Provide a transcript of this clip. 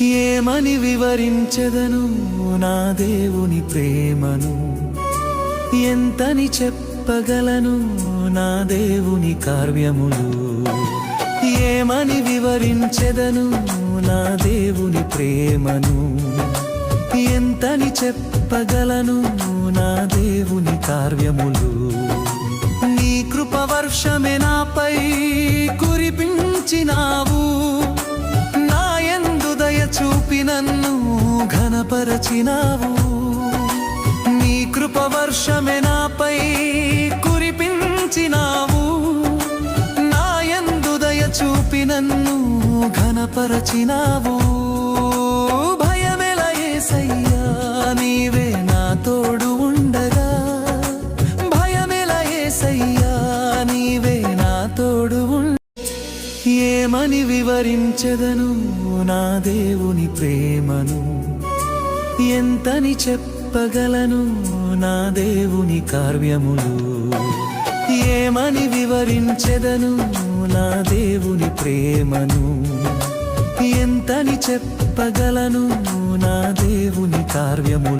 ఏమని వివరించెదను నా దేవుని ప్రేమను? ఎంతని చెప్పగలను నా దేవుని కార్యములు? ఏమని వివరించెదను నా దేవుని ప్రేమను? ఎంతని చెప్పగలను నా దేవుని కార్యములు? నీ కృప వర్షమే నాపై కురిపించినావు? నన్ను ఘనపరచినావు. నీ కృప వర్షమే నాపై కురిపించినావు. నాయందు దయ చూపి నన్ను ఘనపరచినావు. ఏమని వివరించెదను నా దేవుని ప్రేమను. ఎంతని చెప్పగలను నా దేవుని కార్యములు. ఏమని వివరించెదను నా దేవుని ప్రేమను. ఎంతని చెప్పగలను నా దేవుని కార్యములు.